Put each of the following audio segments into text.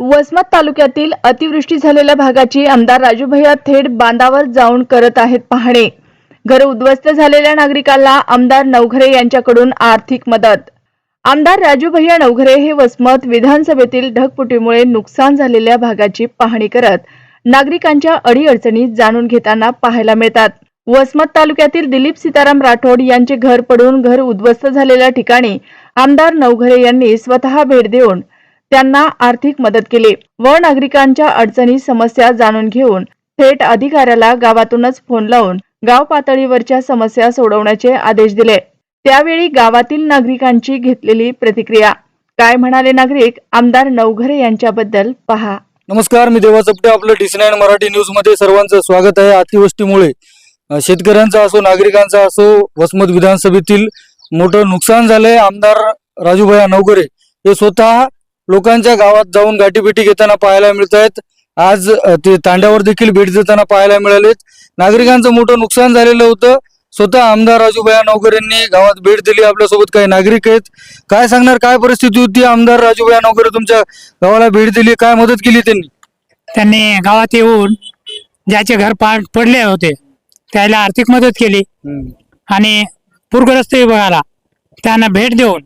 वसमत तालुक्यातील अतिवृष्टी झालेल्या भागाची आमदार राजूभैया थेट बांधावर जाऊन करत आहेत पाहणे. घर उद्ध्वस्त झालेल्या नागरिकांना आमदार नवघरे यांच्याकडून आर्थिक मदत. आमदार राजूभैया नवघरे हे वसमत विधानसभेतील ढगफुटीमुळे नुकसान झालेल्या भागाची पाहणी करत नागरिकांच्या अडीअडचणी जाणून घेताना पाहायला मिळतात. वसमत तालुक्यातील दिलीप सीताराम राठोड यांचे घर पडून घर उद्ध्वस्त झालेल्या ठिकाणी आमदार नवघरे यांनी स्वतः भेट देऊन त्यांना आर्थिक मदत केली. व नागरिकांच्या अडचणी समस्या जाणून घेऊन थेट अधिकाऱ्याला गावातूनच फोन लावून गाव पातळीवरच्या समस्या सोडवण्याचे आदेश दिले. त्यावेळी गावातील नागरिकांची घेतलेली प्रतिक्रिया. काय म्हणाले नागरिक? आमदार नवघरे यांच्याबद्दल पहा. नमस्कार मी देवा चपटे आपलं डी नाईन मराठी न्यूजमध्ये सर्वांचं स्वागत आहे. अतिवृष्टीमुळे शेतकऱ्यांचा असो नागरिकांचा असो वसमत विधानसभेतील मोठं नुकसान झालंय. आमदार राजूभाई नवघरे हे स्वतः लोकांच्या गावात जाऊन गाठीभेटी घेताना पाहायला मिळत आहेत आज ते तांड्यावर देखील भेट देताना पाहायला मिळालेत. नागरिकांचं मोठं नुकसान झालेलं होतं. स्वतः आमदार राजूभाई नवकर यांनी गावात भेट दिली. आपल्यासोबत काही नागरिक आहेत. काय सांगणार? काय परिस्थिती होती? आमदार राजूभाई नवकर तुमच्या गावाला भेट दिली. काय मदत केली त्यांनी? त्यांनी गावात येऊन ज्याचे घर पाड पडले होते त्याला आर्थिक मदत केली. आणि पूरग्रस्त विभागाला त्यांना भेट देऊन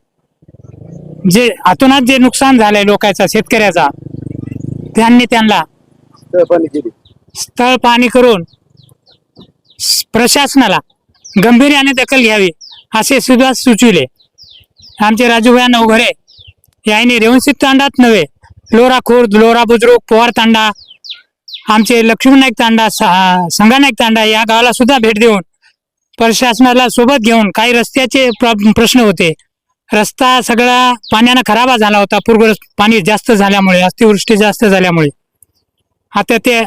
जे अतोनात जे नुकसान झालंय लोकांचा शेतकऱ्याचा त्यांनी त्यांना स्थळ पाणी करून प्रशासनाला गंभीर्याने दखल घ्यावी असे सुद्धा सुचविले. आमचे राजूभाई नवघरे यांनी रेवणसिद्ध तांडात नव्हे लोरा खुर्द लोरा बुद्रुक पवार तांडा आमचे लक्ष्मी नाईक तांडा स- संगा नाईक तांडा या गावाला सुद्धा भेट देऊन प्रशासनाला सोबत घेऊन काही रस्त्याचे प्रश्न होते. रस्ता सगळा पाण्यानं खराब झाला होता. पूरग्रस्त पाणी जास्त झाल्यामुळे अतिवृष्टी जास्त झाल्यामुळे. आता ते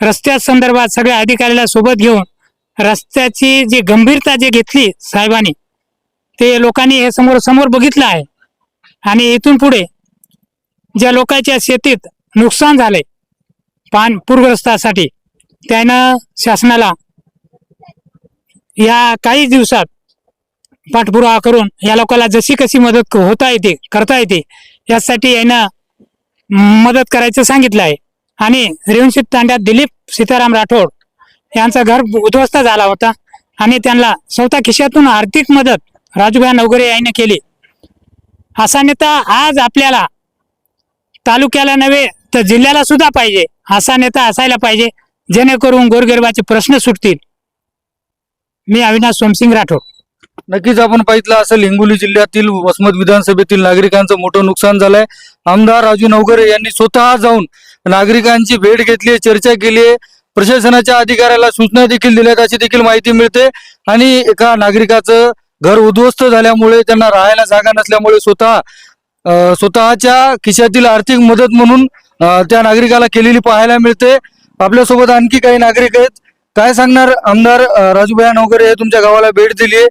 रस्त्या संदर्भात सगळ्या अधिकाऱ्याला सोबत घेऊन रस्त्याची जी गंभीरता जी घेतली साहेबांनी ते लोकांनी हे समोर समोर बघितलं आहे. आणि इथून पुढे ज्या लोकांच्या शेतीत नुकसान झाले पान पूरग्रस्तासाठी त्यानं शासनाला या काही दिवसात पाठपुरावा करून या लोकांना जशी कशी मदत होता येते करता येते यासाठी यानं मदत करायचं सांगितलं आहे. आणि रेवणशित तांड्यात दिलीप सीताराम राठोड यांचा घर उद्ध्वस्त झाला होता आणि त्यांना स्वतः खिशातून आर्थिक मदत राजूभाई नवगरे यांनी केली. असा नेता आज आपल्याला तालुक्याला नव्हे तर जिल्ह्याला सुद्धा पाहिजे असा नेता असायला पाहिजे जेणेकरून गोरगरिबाचे प्रश्न सुटतील. मी अविनाश सोमसिंग राठोड. नक्कीच आपण पाहितलं असेल हिंगोली जिल्ह्यातील वसमत विधानसभेतील नागरिकांचं मोठं नुकसान झालंय. आमदार राजू नवगरे यांनी स्वतः जाऊन नागरिकांची भेट घेतली चर्चा केली आहे. प्रशासनाच्या अधिकाऱ्याला सूचना देखील दिल्यात अशी देखील माहिती मिळते. आणि एका नागरिकाचं घर उद्ध्वस्त झाल्यामुळे त्यांना राहायला जागा नसल्यामुळे स्वतः स्वतःच्या खिशातील आर्थिक मदत म्हणून त्या नागरिकाला केलेली पाहायला मिळते. आपल्यासोबत आणखी काही नागरिक आहेत. काय सांगणार आमदार अं, राजूभाई नवगरे हे तुमच्या गावाला भेट दिली आहे.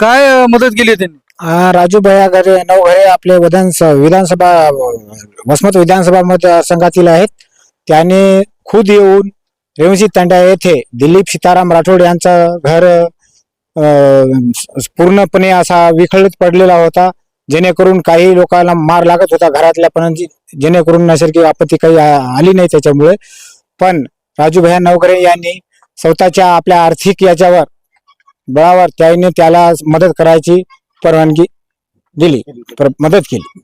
काय अं, मदत केली त्यांनी? हा, राजू भैया घरे नवघरे आपले विधानसभा विधानसभा वसमत विधानसभा मतदारसंघातील आहेत. त्यांनी खुद येऊन रेवणसी तांडा येथे दिलीप सीताराम राठोड यांचं घर अं, पूर्णपणे असा विखळत पडलेला होता. जेणेकरून काही लोकांना मार लागत होता घरातल्या पण जेणेकरून नैसर्गिक आपत्ती काही आ- आली नाही त्याच्यामुळे. पण राजू भैया नवघरे यांनी स्वतःच्या आपल्या आर्थिक याच्यावर बळावर त्याने त्याला मदत करायची परवानगी दिली. पर- मदत केली.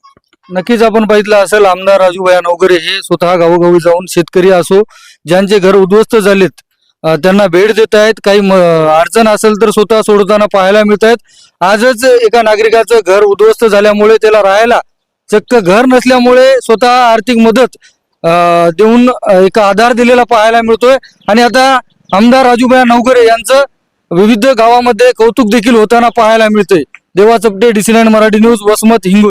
नक्कीच आपण बघितलं असेल आमदार राजूभाई नवगरे हे स्वतः गावोगावी जाऊन शेतकरी असो ज्यांचे घर उद्ध्वस्त झालेत त्यांना भेट देत आहेत. काही अडचण असेल तर स्वतः सोडताना पाहायला मिळत आहेत. आजच एका नागरिकाचं घर उद्ध्वस्त झाल्यामुळे त्याला राहायला चक्क घर नसल्यामुळे स्वतः आर्थिक मदत देऊन एक आधार दिलेला पाहायला मिळतोय. आणि आता आमदार राजूभाई नवगरे यांचं विविध गावामध्ये कौतुक देखील होताना पाहायला मिळते देवा चपटे डिसिलँड मराठी न्यूज वसमत हिंगू